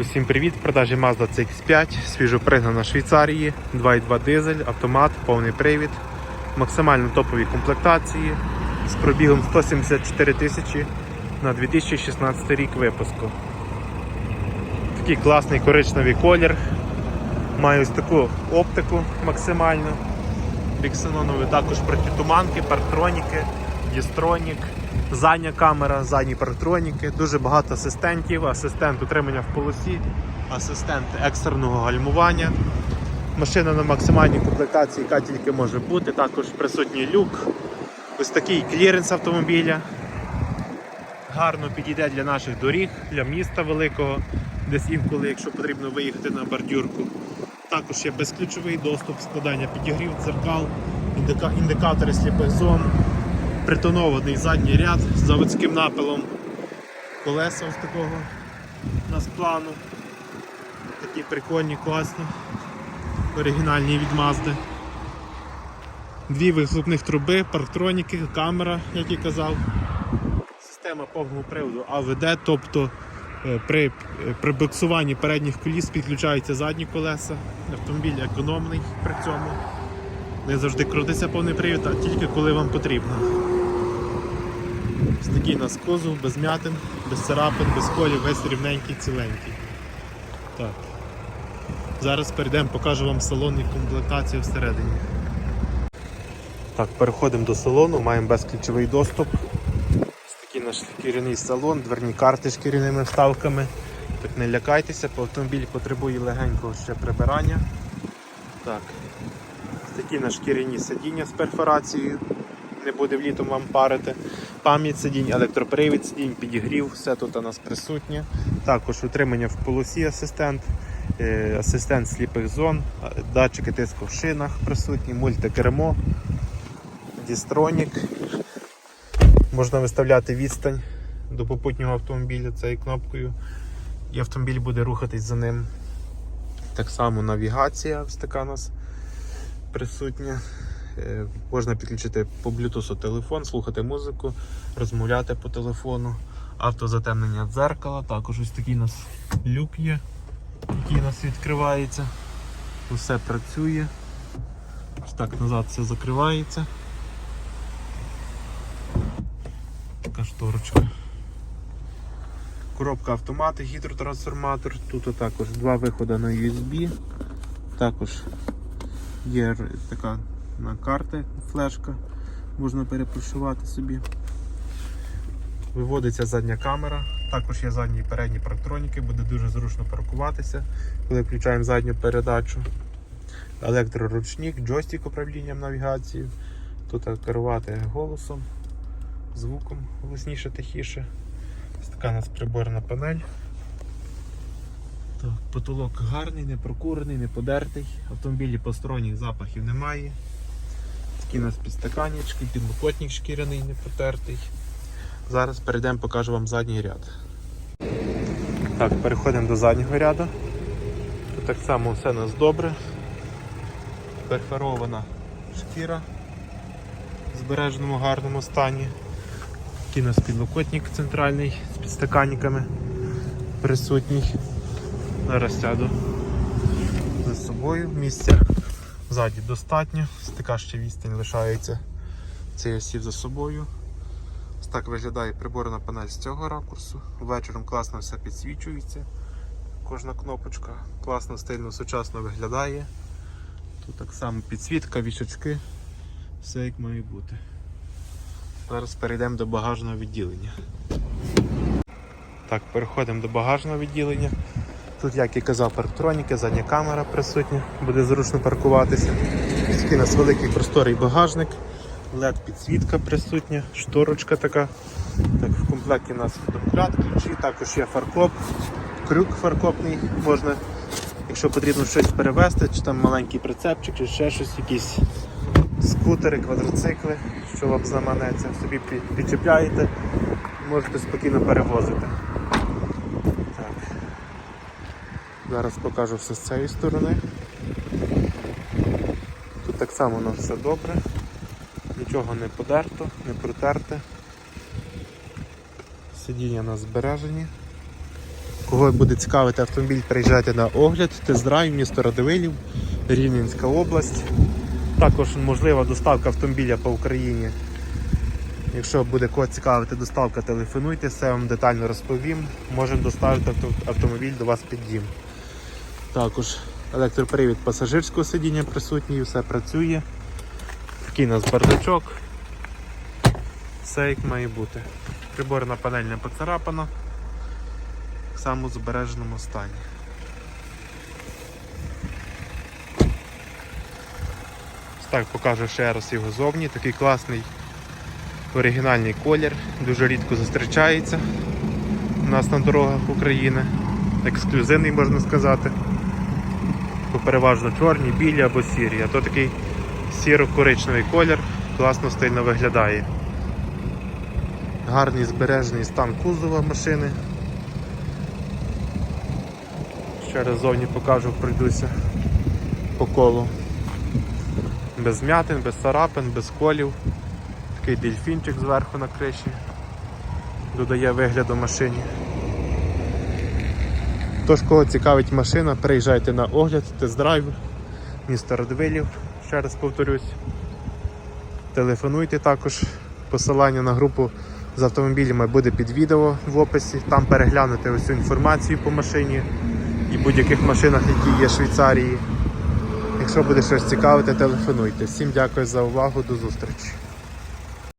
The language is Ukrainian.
Усім привіт! В продажі Mazda CX5, свіжопригнана Швейцарії, 2.2 дизель, автомат, повний привід, максимально топові комплектації з пробігом 174 тисячі на 2016 рік випуску. Такий класний коричневий колір. Має ось таку оптику максимальну. Біксенонові також протитуманки, парктроніки, дістронік, задня камера, задні парктроніки, дуже багато асистентів, асистент утримання в полосі, асистент екстреного гальмування. Машина на максимальній комплектації, яка тільки може бути, також присутній люк. Ось такий кліренс автомобіля. Гарно підійде для наших доріг, для міста великого, десь інколи, якщо потрібно виїхати на бордюрку. Також є безключовий доступ, складання підігрів, дзеркал, індика- індикатори сліпих зон, притонований задній ряд з заводським напилом, колеса ось такого у нас плану. Такі прикольні, класні, оригінальні від Mazda. Дві вихлопних труби, парктроніки, камера, як і казав. Система повного приводу АВД, тобто е, при, е, при буксуванні передніх коліс підключаються задні колеса. Автомобіль економний при цьому. Не завжди крутиться повний привід, а тільки коли вам потрібно. Ось такий у нас кузов, без м'ятин, без царапин, без колів, весь рівненький, ціленький. Так. Зараз перейдемо, покажу вам салон і комплектацію всередині. Так, переходимо до салону, маємо безключовий доступ. Ось такий наш шкіряний салон, дверні карти з шкіряними вставками. Так не лякайтеся, автомобіль потребує легенького ще прибирання. Так. Такі на шкіряні сидіння з перфорацією. Не буде влітом вам парити. Пам'ять сидінь, електропривід сидінь, підігрів, все тут у нас присутнє. Також утримання в полосі асистент, е, асистент сліпих зон, датчики тиску в шинах присутні, мультикермо, дістронік. Можна виставляти відстань до попутнього автомобіля цією кнопкою, і автомобіль буде рухатись за ним. Так само навігація ось нас присутня. Е, Можна підключити по Bluetooth телефон, слухати музику, розмовляти по телефону, автозатемнення дзеркала, також ось такий у нас люк є, який у нас відкривається. Усе працює. Ось так назад все закривається. Така шторочка. Коробка автомати, гідротрансформатор. Тут також два виходи на USB. Також є така на карти флешка, можна перепрошувати собі. Виводиться задня камера, також є задні і передні парктроніки, буде дуже зручно паркуватися, коли включаємо задню передачу. Електроручник, джойстик управлінням навігацією. Тут керувати голосом, звуком голосніше, тихіше. Ось така у нас приборна панель. Так, потолок гарний, не прокурений, не подертий. Автомобілі посторонніх запахів немає. Такі у нас підстаканнички, підлокотник шкіряний, не потертий. Зараз перейдемо, покажу вам задній ряд. Так, переходимо до заднього ряду. Тут так само все у нас добре. Перфорована шкіра в збереженому гарному стані. Такий у нас підлокотник центральний з підстаканниками присутній. Зараз сяду за собою. Місця ззаді достатньо, така ще відстань лишається цей осів за собою. Ось так виглядає приборна панель з цього ракурсу. Вечором класно все підсвічується. Кожна кнопочка класно, стильно, сучасно виглядає. Тут так само підсвітка, вішачки, все як має бути. Зараз перейдемо до багажного відділення. Так, переходимо до багажного відділення. Тут, як і казав, парктроніки, задня камера присутня, буде зручно паркуватися. Такий у нас великий просторий багажник, led підсвітка присутня, шторочка така. Так, В комплекті у нас домкрат, ключі, також є фаркоп, крюк фаркопний, можна, якщо потрібно щось перевезти, чи там маленький прицепчик, чи ще щось, якісь скутери, квадроцикли, що вам заманеться, собі пі- підчіпляєте, можете спокійно перевозити. Так. Зараз покажу все з цієї сторони. Тут так само нас все добре, нічого не подерто, не протерте. Сидіння у нас збережені. Кого буде цікавити автомобіль, приїжджайте на огляд, тест-драйв, місто Радивилів, Рівненська область. Також можлива доставка автомобіля по Україні. Якщо буде кого цікавити доставка, телефонуйте, все вам детально розповім. Можемо доставити автомобіль до вас під дім. Також електропривід пасажирського сидіння присутній, все працює. Такий у нас бардачок. Все як має бути. Приборна панель не поцарапана. В самому збереженому стані. Так покажу ще раз його зовні. Такий класний оригінальний колір, дуже рідко зустрічається у нас на дорогах України. Ексклюзивний можна сказати. Переважно чорні, білі або сірі, а то такий сіро-коричневий колір, класно стильно виглядає. Гарний збережений стан кузова машини. Ще раз зовні покажу, пройдуся по колу. Без м'ятин, без царапин, без колів. Такий дельфінчик зверху на криші. Додає вигляду машині. Тож, кого цікавить машина, приїжджайте на огляд, тест-драйв, місто Радвилів, ще раз повторюсь. Телефонуйте також. Посилання на групу з автомобілями буде під відео в описі. Там переглянути усю інформацію по машині і будь-яких машинах, які є в Швейцарії. Якщо буде щось цікавити, телефонуйте. Всім дякую за увагу, до зустрічі.